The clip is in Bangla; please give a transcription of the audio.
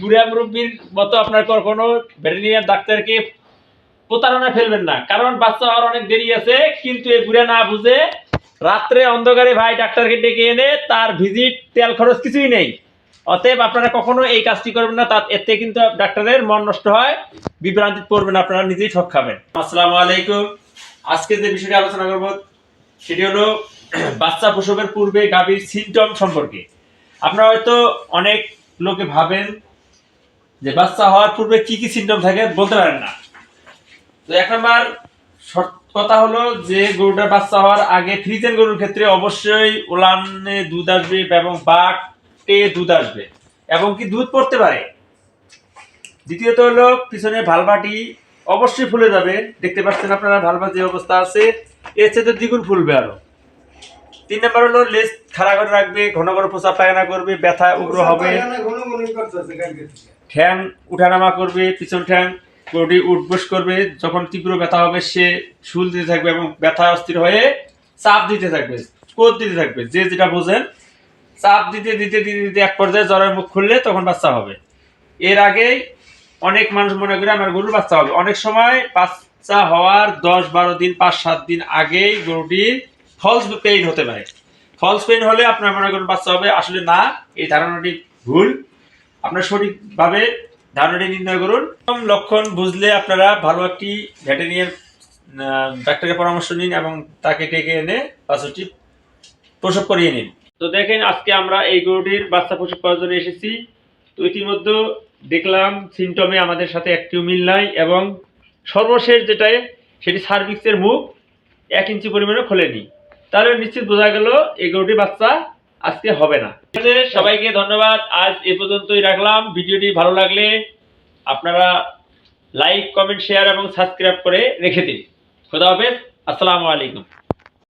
বুড়া মুরব্বীর মতো আপনার কখনো ভেটেরিনারি ডাক্তারকে প্রতারণা ফেলবেন না। কারণ বাচ্চা হওয়ার অনেক দেরি আছে, কিন্তু এই বুড়া না বুঝে রাত্রে অন্ধকারে ভাই ডাক্তারকে ডেকে এনে তার ভিজিট, তেল খরচ কিছুই নেই। অতএব আপনারা কখনো এই কাজটি করবেন না, তার এতে কিন্তু ডাক্তারের মন নষ্ট হয় বিভ্রান্তি পড়বেন, আপনারা নিজেই ঠক খাবেন। আসসালামু আলাইকুম। আজকে যে বিষয়টি আলোচনা করব, সেটি হলো বাচ্চা প্রসবের পূর্বে গাভীর সিমটম সম্পর্কে। আপনারা হয়তো অনেক লোকে ভাবেন যে বাচ্চা হওয়ার পূর্বে কি কি সিমটম থাকে বলতে পারেন না। তো এক নম্বর কথা হলো যে গরুটার বাচ্চা হওয়ার আগে ফ্রিজেন গরুর ক্ষেত্রে অবশ্যই ওলানে দুধ আসবে এবং বাটে দুধ আসবে এবং কি দুধ পড়তে পারে। দ্বিতীয়ত হলো পিছনে ভালবাটি অবশ্যই ফুলে যাবে। দেখতে পাচ্ছেন আপনারা ভালবা যে অবস্থা আছে। এর চেয়ে দ্বিগুণ ফুলবে আরও। তিন নম্বর হলো লেজ খাড়া করে রাখবে ঘন ঘন প্রসাব পায়খানা করবে ব্যথা উগ্র হবে। ঠ্যাং উঠানামা করবে পিছন ঠ্যাং গরুটি উঠবস করবে যখন তীব্র ব্যথা হবে সে শুল দিতে থাকবে এবং ব্যথা অস্থির হয়ে চাপ দিতে থাকবে কোদ দিতে থাকবে যে যেটা বোঝেন চাপ দিতে দিতে দিতে দিতে এক পর্যায়ে জ্বরের মুখ খুললে তখন বাচ্চা হবে। এর আগেই অনেক মানুষ মনে করে আমার গরুর বাচ্চা হবে। অনেক সময় বাচ্চা হওয়ার দশ বারো দিন পাঁচ সাত দিন আগেই গরুটির ফলস পেইন হতে পারে। ফলস পেইন হলে আপনার মনে করেন বাচ্চা হবে, আসলে না, এই ধারণাটি ভুল। আপনার সঠিকভাবে ধারণাটি নির্ণয় করুন। লক্ষণ বুঝলে আপনারা ভালো একটি ভেটেরিয়ান ডাক্তারের পরামর্শ নিন এবং তাকে ডেকে এনে বাচ্চাটি প্রসব করিয়ে নিন। তো দেখেন, আজকে আমরা এই গরুটির বাচ্চা প্রসব করার জন্য এসেছি। তো ইতিমধ্যে দেখলাম সিমটমে আমাদের সাথে একটিও মিল নাই এবং সর্বশেষ যেটাই, সেটি সার্ভিক্সের মুখ এক ইঞ্চি পরিমাণে খোলেনি। তাহলে নিশ্চিত বোঝা গেল এগারোটি বাচ্চা আজকে হবে না। সবাইকে ধন্যবাদ। আজ এ পর্যন্তই রাখলাম। ভিডিওটি ভালো লাগলে আপনারা লাইক, কমেন্ট, শেয়ার এবং সাবস্ক্রাইব করে রেখে দিন। খোদা হাফেজ। আসসালামু আলাইকুম।